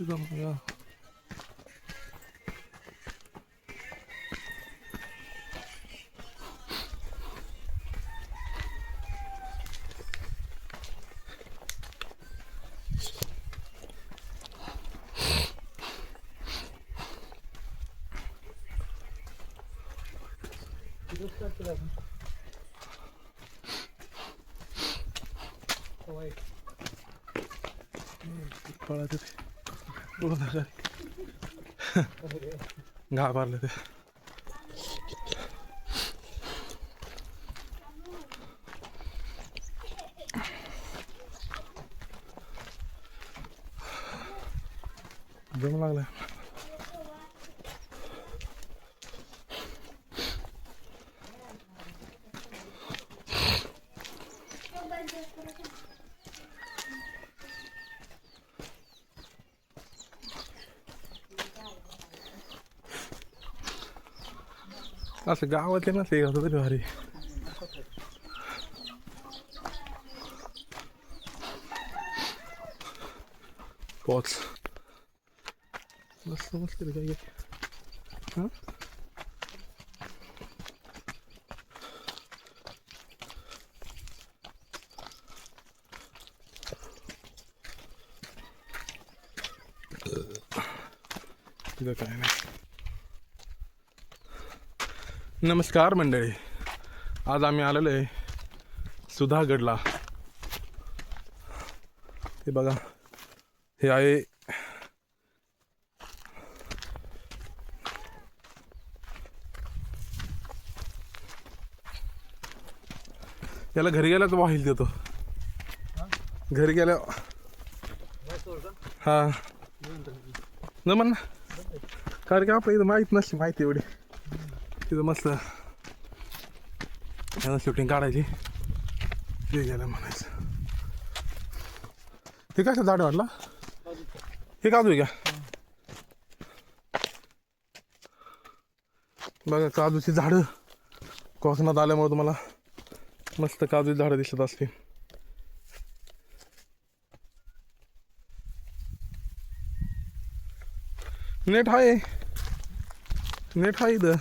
Güzel ya. Давай. Пора тут. Burada. Nga varladı. Dönme lan. Thank you. असं गावातले नसले का तरी भारी पोच मस्त मस्त रे काय हां तिथं काय नाही नमस्कार मंडळी. आज आम्ही आलेलो आहे सुधागडला. हे बघा हे आहे याला घरी गेल्याच वाहील देतो. घरी गेल्या हा. न म्हण कारण की आपल्या इथं माहीत नसते माहिती एवढी. तिथं मस्त त्यांना शूटिंग काढायची. ते गेलं म्हणायचं. ते काय झाड वाटला हे काजू आहे का बघा काजूची झाडं कोकणात आल्यामुळे तुम्हाला मस्त काजूची झाडं दिसत असतील. नेट आहे. नेट आहे इथं.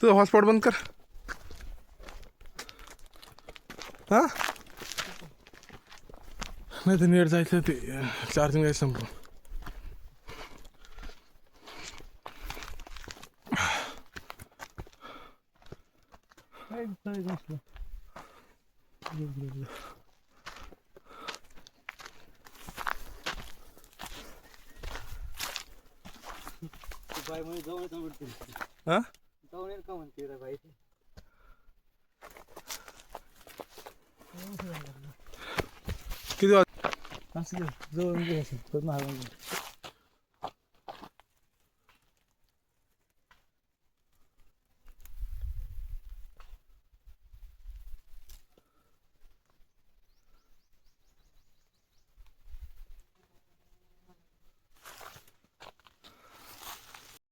तुझं हॉटस्पॉट बंद कर. हा? नाही तर नेट जायचं ते चार्जिंग जायचं संपून. बाय जाऊन येतो दौडेर कहाँ हुन्थ्यो र भाइ? किती वाज जो